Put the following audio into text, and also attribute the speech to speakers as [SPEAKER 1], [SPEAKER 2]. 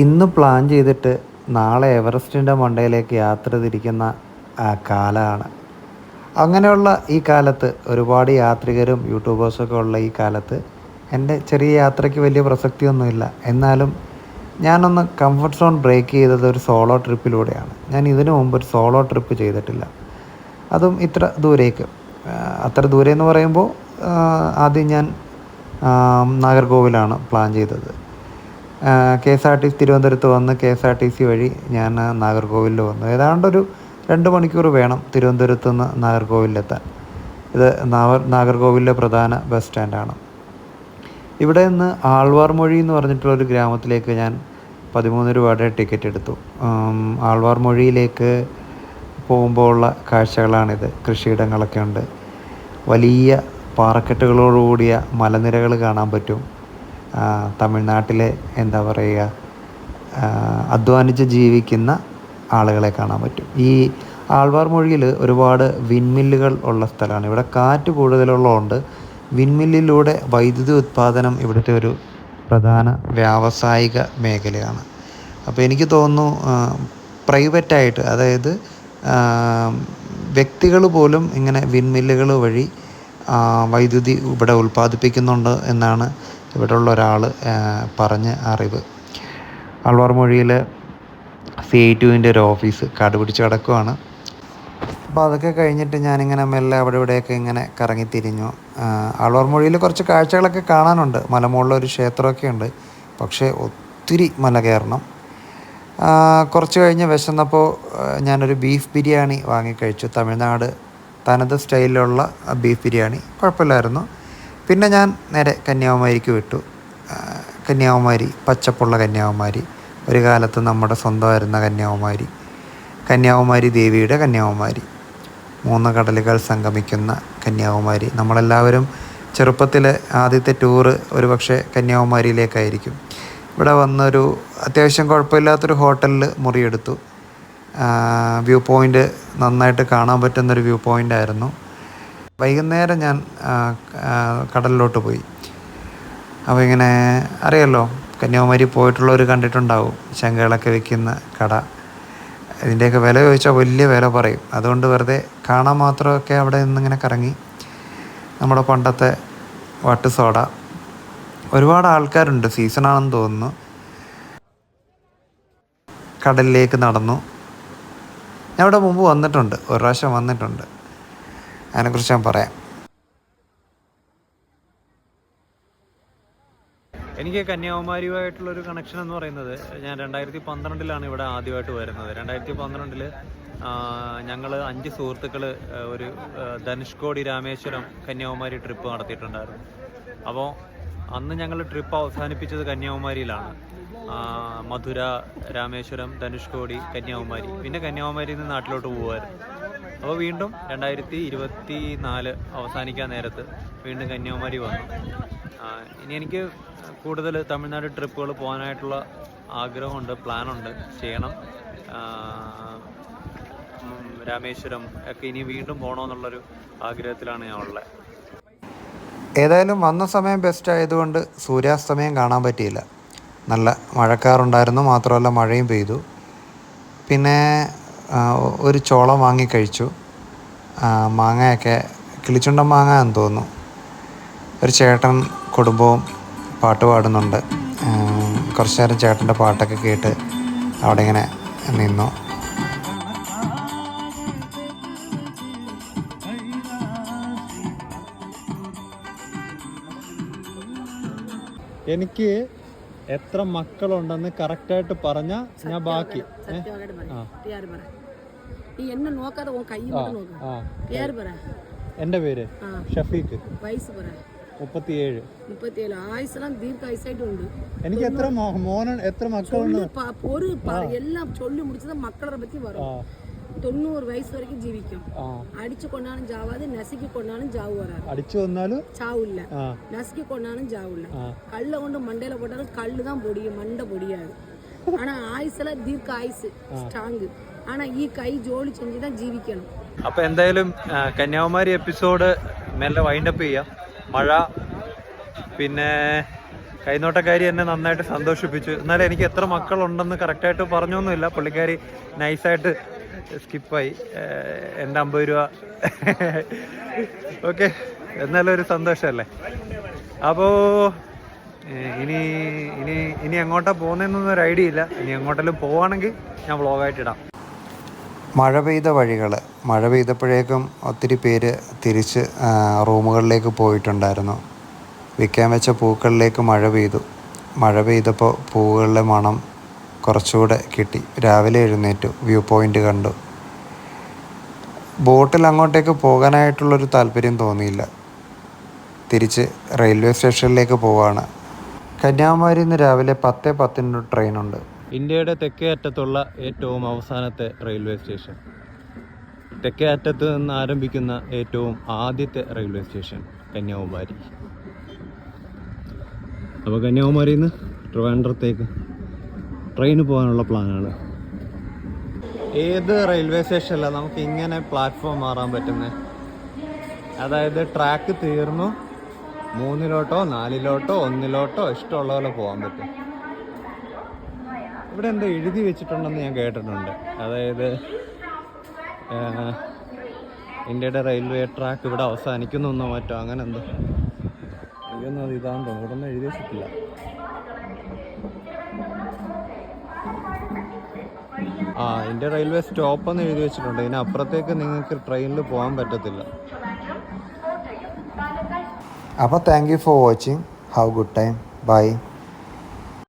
[SPEAKER 1] ഇന്ന് പ്ലാൻ ചെയ്തിട്ട് നാളെ എവറസ്റ്റിന്റെ മണ്ടയിലേക്ക് യാത്ര തിരിക്കുന്ന കാലമാണ്. അങ്ങനെയുള്ള ഈ കാലത്ത് ഒരുപാട് യാത്രികരും യൂട്യൂബേഴ്സൊക്കെ ഉള്ള ഈ കാലത്ത് എന്റെ ചെറിയ യാത്രയ്ക്ക് വലിയ പ്രസക്തിയൊന്നുമില്ല. എന്നാലും ഞാനൊന്ന് കംഫർട്ട് സോൺ ബ്രേക്ക് ചെയ്തത് ഒരു സോളോ ട്രിപ്പിലൂടെയാണ് ഞാൻ ഇതിനു മുമ്പ് ഒരു സോളോ ട്രിപ്പ് ചെയ്തിട്ടില്ല. അതും ഇത്ര ദൂരേക്ക്. അത്ര ദൂരെ എന്ന് പറയുമ്പോൾ ആദ്യം ഞാൻ നാഗർകോവിലാണ് പ്ലാൻ ചെയ്തത്. K S R T C തിരുവനന്തപുരത്ത് വന്ന് K S R T C വഴി ഞാൻ നാഗർകോവിലിൽ വന്നു. ഏതാണ്ട് ഒരു രണ്ട് മണിക്കൂർ വേണം തിരുവനന്തപുരത്ത് നിന്ന് നാഗർകോവിലെത്താൻ. ഇത് നാഗർകോവിലിലെ പ്രധാന ബസ് സ്റ്റാൻഡാണ്. ഇവിടെ നിന്ന് ആൾവാർ മൊഴി എന്ന് പറഞ്ഞിട്ടുള്ള ഒരു ഗ്രാമത്തിലേക്ക് ഞാൻ പതിമൂന്ന് രൂപയുടെ ടിക്കറ്റ് എടുത്തു. ആൾവാർ മൊഴിയിലേക്ക് പോകുമ്പോൾ ഉള്ള കാഴ്ചകളാണിത്. കൃഷിയിടങ്ങളൊക്കെ ഉണ്ട്. വലിയ പാറക്കെട്ടുകളോടുകൂടിയ മലനിരകൾ കാണാൻ പറ്റും. തമിഴ്നാട്ടിലെ എന്താ പറയുക അധ്വാനിച്ച് ജീവിക്കുന്ന ആളുകളെ കാണാൻ പറ്റും. ഈ ആൾവാർ മൊഴിയിൽ ഒരുപാട് വിൻമില്ലുകൾ ഉള്ള സ്ഥലമാണ്. ഇവിടെ കാറ്റ് കൂടുതലുള്ളതുകൊണ്ട് വിൻമില്ലിലൂടെ വൈദ്യുതി ഉത്പാദനം ഇവിടുത്തെ ഒരു പ്രധാന വ്യാവസായിക മേഖലയാണ്. അപ്പോൾ എനിക്ക് തോന്നുന്നു പ്രൈവറ്റായിട്ട് അതായത് വ്യക്തികൾ പോലും ഇങ്ങനെ വിൻമില്ലുകൾ വഴി വൈദ്യുതി ഇവിടെ ഉൽപ്പാദിപ്പിക്കുന്നുണ്ട് എന്നാണ് ഇവിടെയുള്ള ഒരാൾ പറഞ്ഞ അറിവ്. ആൾവാർ മൊഴിയിൽ സി ഐ ടുവിന്റെ ഒരു ഓഫീസ് കാട് പിടിച്ച് കിടക്കുവാണ്. അപ്പോൾ അതൊക്കെ കഴിഞ്ഞിട്ട് ഞാനിങ്ങനെ മെല്ലെ അവിടെ ഇവിടെയൊക്കെ ഇങ്ങനെ കറങ്ങിത്തിരിഞ്ഞു. ആൾവാർ മൊഴിയിൽ കുറച്ച് കാഴ്ചകളൊക്കെ കാണാനുണ്ട്. മലമുകളിലൊരു ക്ഷേത്രമൊക്കെ ഉണ്ട്. പക്ഷേ ഒത്തിരി മല കയറണം. കുറച്ച് കഴിഞ്ഞ് വിശന്നപ്പോൾ ഞാനൊരു ബീഫ് ബിരിയാണി വാങ്ങിക്കഴിച്ചു. തമിഴ്നാട് തനത് സ്റ്റൈലിലുള്ള ബീഫ് ബിരിയാണി. കുഴപ്പമില്ലായിരുന്നു. പിന്നെ ഞാൻ നേരെ കന്യാകുമാരിക്ക് വിട്ടു. കന്യാകുമാരി പച്ചപ്പുള്ള കന്യാകുമാരി. ഒരു കാലത്ത് നമ്മുടെ സ്വന്തമായിരുന്ന കന്യാകുമാരി. കന്യാകുമാരി ദേവിയുടെ കന്യാകുമാരി. മൂന്ന് കടലുകൾ സംഗമിക്കുന്ന കന്യാകുമാരി. നമ്മളെല്ലാവരും ചെറുപ്പത്തിൽ ആദ്യത്തെ ടൂറ് ഒരുപക്ഷെ കന്യാകുമാരിയിലേക്കായിരിക്കും. ഇവിടെ വന്നൊരു അത്യാവശ്യം കുഴപ്പമില്ലാത്തൊരു ഹോട്ടലിൽ മുറിയെടുത്തു. വ്യൂ പോയിന്റ് നന്നായിട്ട് കാണാൻ പറ്റുന്നൊരു വ്യൂ പോയിന്റ് ആയിരുന്നു. വൈകുന്നേരം ഞാൻ കടലിലോട്ട് പോയി. അപ്പോൾ ഇങ്ങനെ അറിയാലോ കന്യാകുമാരി പോയിട്ടുള്ളവർ കണ്ടിട്ടുണ്ടാവും ശങ്കകളൊക്കെ വിൽക്കുന്ന കട. ഇതിന്റെയൊക്കെ വില ചോദിച്ചാൽ വലിയ വില പറയും. അതുകൊണ്ട് വെറുതെ കാണാൻ മാത്രമൊക്കെ അവിടെ നിന്നിങ്ങനെ കറങ്ങി. നമ്മുടെ പണ്ടത്തെ വട്ട് സോഡ. ഒരുപാട് ആൾക്കാരുണ്ട് സീസണാണെന്ന് തോന്നുന്നു. കടലിലേക്ക് നടന്നു. ഞാൻ അവിടെ മുമ്പ് വന്നിട്ടുണ്ട് ഒരു പ്രാവശ്യം വന്നിട്ടുണ്ട്. അതിനെക്കുറിച്ച് ഞാൻ പറയാം.
[SPEAKER 2] എനിക്ക് കന്യാകുമാരിയുമായിട്ടുള്ളൊരു കണക്ഷൻ എന്ന് പറയുന്നത് ഞാൻ രണ്ടായിരത്തി പന്ത്രണ്ടിലാണ് ഇവിടെ ആദ്യമായിട്ട് വരുന്നത്. രണ്ടായിരത്തി പന്ത്രണ്ടിൽ ഞങ്ങൾ അഞ്ച് സുഹൃത്തുക്കൾ ഒരു ധനുഷ്കോടി രാമേശ്വരം കന്യാകുമാരി ട്രിപ്പ് നടത്തിയിട്ടുണ്ടായിരുന്നു. അപ്പോൾ അന്ന് ഞങ്ങൾ ട്രിപ്പ് അവസാനിപ്പിച്ചത് കന്യാകുമാരിയിലാണ്. മധുര രാമേശ്വരം ധനുഷ്കോടി കന്യാകുമാരി. പിന്നെ കന്യാകുമാരിയിൽ നിന്ന് നാട്ടിലോട്ട് പോകുമായിരുന്നു അപ്പോൾ വീണ്ടും രണ്ടായിരത്തി ഇരുപത്തി നാല് അവസാനിക്കാൻ നേരത്ത് വീണ്ടും കന്യാകുമാരി വന്നു. ഇനി എനിക്ക് കൂടുതൽ തമിഴ്നാട് ട്രിപ്പുകൾ പോകാനായിട്ടുള്ള ആഗ്രഹമുണ്ട് പ്ലാനുണ്ട്. ചെയ്യണം. രാമേശ്വരം ഒക്കെ ഇനി വീണ്ടും പോകണമെന്നുള്ളൊരു ആഗ്രഹത്തിലാണ് ഞാൻ ഉള്ളത്.
[SPEAKER 1] ഏതായാലും വന്ന സമയം ബെസ്റ്റ് ആയതുകൊണ്ട് സൂര്യാസ്തമയം കാണാൻ പറ്റിയില്ല. നല്ല മഴക്കാറുണ്ടായിരുന്നു മാത്രമല്ല മഴയും പെയ്തു. പിന്നെ ഒരു ചോളം വാങ്ങി കഴിച്ചു. മാങ്ങയൊക്കെ കിളിച്ചുണ്ടൻ മാങ്ങ എന്ന് തോന്നുന്നു. ഒരു ചേട്ടൻ കുടുംബവും പാട്ട് പാടുന്നുണ്ട്. കുറച്ച് നേരം ചേട്ടന്റെ പാട്ടൊക്കെ കേട്ട് അവിടെ ഇങ്ങനെ നിന്നു.
[SPEAKER 2] എനിക്ക് എത്ര മക്കളുണ്ടെന്ന് കറക്റ്റായിട്ട് പറഞ്ഞ ഞാൻ ബാക്കി. എന്റെ പേര് ഷഫീഖ്. മുപ്പത്തിയേഴ്.
[SPEAKER 3] മുപ്പത്തിയേഴ്. ആയുസെല്ലാം ദീർഘ ആയുസായിട്ടുണ്ട്
[SPEAKER 2] എനിക്ക് എത്ര മോനൻ എത്ര മക്കളുണ്ട്?
[SPEAKER 3] എല്ലാം ചൊല്ലി മുടിച്ചത് മക്കളെ പറ്റി വരും மக்களை பத்தி
[SPEAKER 2] ആ
[SPEAKER 3] வரும் தொண்ணூறு வயசு வரைக்கும் ஜீவிக்கும்
[SPEAKER 2] ആ
[SPEAKER 3] அடிச்சு கொண்டாலும் ஜாவாது நசுக்கி கொண்டாலும் ஜாவு வராது
[SPEAKER 2] അടിച്ചു വന്നാലും
[SPEAKER 3] சாவு இல்ல
[SPEAKER 2] ആ
[SPEAKER 3] நசுக்கி கொண்டாலும் ஜாவு இல்ல
[SPEAKER 2] ആ
[SPEAKER 3] கல்லை கொண்டு மண்டையில போட்டாலும் கல்லு தான் பொடியும் மண்டை பொடியாது ஆனா ஆயுசெல்லாம் தீர்க்க ஆயுசு ஸ்ட்ராங்கு ஆனா ஈ கை ஜோலி செஞ்சுதான் ஜீவிக்கணும்
[SPEAKER 2] അപ്പോൾ എന്തായാലും ആ, കന്യാകുമാരി എപ്പിസോഡ് മെല്ലെ വൈൻഡപ്പ് ചെയ്യാം മഴ പിന്നെ കൈനോട്ടക്കാരി എന്നെ നന്നായിട്ട് സന്തോഷിപ്പിച്ചു എന്നാലും എനിക്ക് എത്ര മക്കളുണ്ടെന്ന് കറക്റ്റായിട്ട് പറഞ്ഞൊന്നുമില്ല പുള്ളിക്കാരി നൈസായിട്ട് സ്കിപ്പായി. എന്റെ അമ്പത് രൂപ. ഓക്കെ എന്നാലും ഒരു സന്തോഷമല്ലേ അപ്പോൾ ഇനി ഇനി ഇനി എങ്ങോട്ടാ പോകുന്നതെന്നൊന്നും ഒരു ഐഡിയ ഇല്ല. ഇനി എങ്ങോട്ടെല്ലാം പോവാണെങ്കിൽ ഞാൻ വ്ളോഗായിട്ട് ഇടാം.
[SPEAKER 1] മഴ പെയ്ത വഴികൾ മഴ പെയ്തപ്പോഴേക്കും ഒത്തിരി പേര് തിരിച്ച് റൂമുകളിലേക്ക് പോയിട്ടുണ്ടായിരുന്നു. വിൽക്കാൻ വെച്ച പൂക്കളിലേക്ക് മഴ പെയ്തു. മഴ പെയ്തപ്പോൾ പൂവുകളുടെ മണം കുറച്ചുകൂടെ കിട്ടി. രാവിലെ എഴുന്നേറ്റു. വ്യൂ പോയിന്റ് കണ്ടു. ബോട്ടിൽ അങ്ങോട്ടേക്ക് പോകാനായിട്ടുള്ളൊരു താല്പര്യം തോന്നിയില്ല. തിരിച്ച് റെയിൽവേ സ്റ്റേഷനിലേക്ക് പോവാണ്. കന്യാകുമാരി ഇന്ന് രാവിലെ പത്ത് പത്തിന് ട്രെയിനുണ്ട്
[SPEAKER 2] ഇന്ത്യയുടെ തെക്കേ അറ്റത്തുള്ള ഏറ്റവും അവസാനത്തെ റെയിൽവേ സ്റ്റേഷൻ തെക്കേ അറ്റത്ത് നിന്ന് ആരംഭിക്കുന്ന ഏറ്റവും ആദ്യത്തെ റെയിൽവേ സ്റ്റേഷൻ കന്യാകുമാരി. അപ്പോൾ കന്യാകുമാരിയിൽ നിന്ന് ട്രിവാൻഡ്രത്തേക്ക് ട്രെയിന് പോകാനുള്ള പ്ലാനാണ്. ഏത് റെയിൽവേ സ്റ്റേഷനല്ല നമുക്ക് ഇങ്ങനെ പ്ലാറ്റ്ഫോം മാറാൻ പറ്റുന്നത് അതായത് ട്രാക്ക് തീർന്നു. മൂന്നിലോട്ടോ നാലിലോട്ടോ ഒന്നിലോട്ടോ ഇഷ്ടമുള്ള പോലെ പോകാൻ പറ്റും. ഇവിടെ എന്തോ എഴുതി വെച്ചിട്ടുണ്ടെന്ന് ഞാൻ കേട്ടിട്ടുണ്ട്. അതായത് ഇന്ത്യയുടെ റെയിൽവേ ട്രാക്ക് ഇവിടെ അവസാനിക്കുന്നു എന്നോ മറ്റോ അങ്ങനെ എന്തോ. എനിക്കൊന്നും അത് ഇതാന്ന് തോന്നുന്നു. ഇവിടെ ഒന്നും എഴുതി വെച്ചിട്ടില്ല. ആ എന്റെ റെയിൽവേ സ്റ്റോപ്പ് എന്ന് എഴുതി വെച്ചിട്ടുണ്ട്. ഇതിന് അപ്പുറത്തേക്ക് നിങ്ങൾക്ക് ട്രെയിനിൽ പോകാൻ പറ്റത്തില്ല.
[SPEAKER 1] അപ്പോൾ thank you for watching have good time bye